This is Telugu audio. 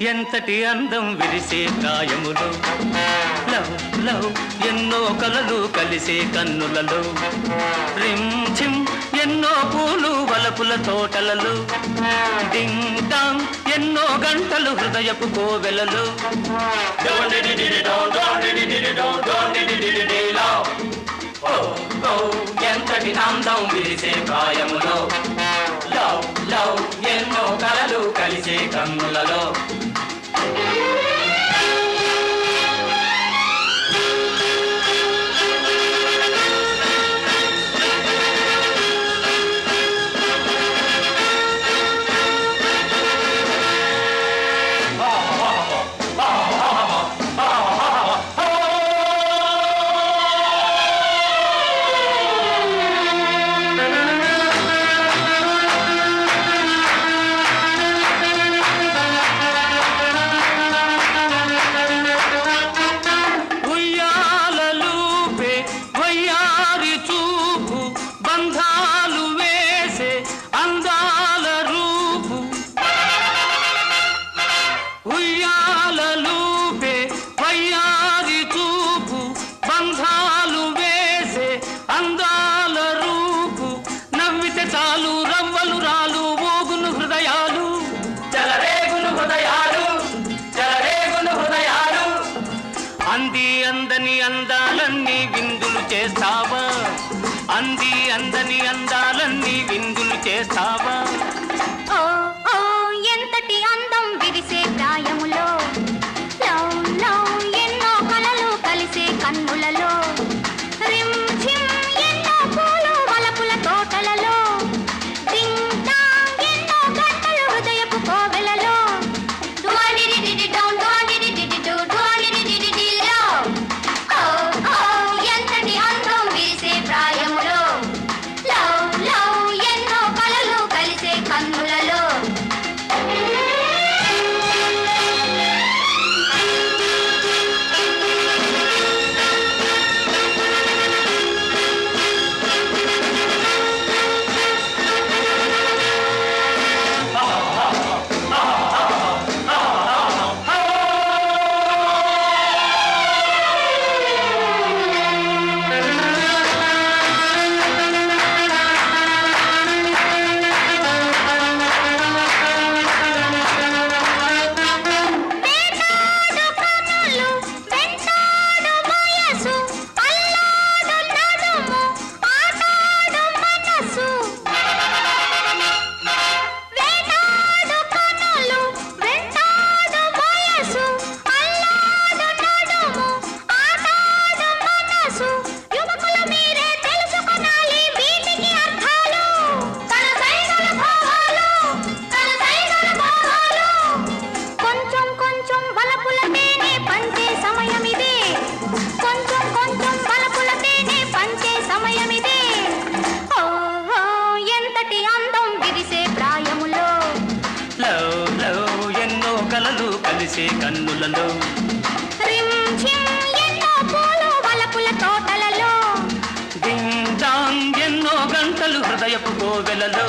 ఎంతటి అందం విరిసే కాయములు లవ్ లవ్ ఎన్నో కలలు కలిసే కన్నులలో. రిమ్ ఝిమ్ ఎన్నో పూలు వలపుల తోటలలో. డింగ్ డాంగ్ ఎన్నో గంటలు హృదయపు కోవెలలు. ఎంతటి అందం విరిసే ప్రాయములో లవ్ లవ్ ఎన్నో కలలు కలిసే కన్నులలో. అందాల రూపు నవ్వితే చాలు రవ్వలు రాలు ఊగును హృదయాలు. చెలరేగును హృదయాలు చెలరేగును హృదయాలు. అంది అందని అందాలన్నీ విందులు చేస్తావా? అంది అందని అందాలన్నీ విందులు చేస్తావా? లవ్ లవ్ ఎన్నో కలలు కలిసే కన్నులలో. ఎన్నో గంటలు హృదయపు కోవెలలో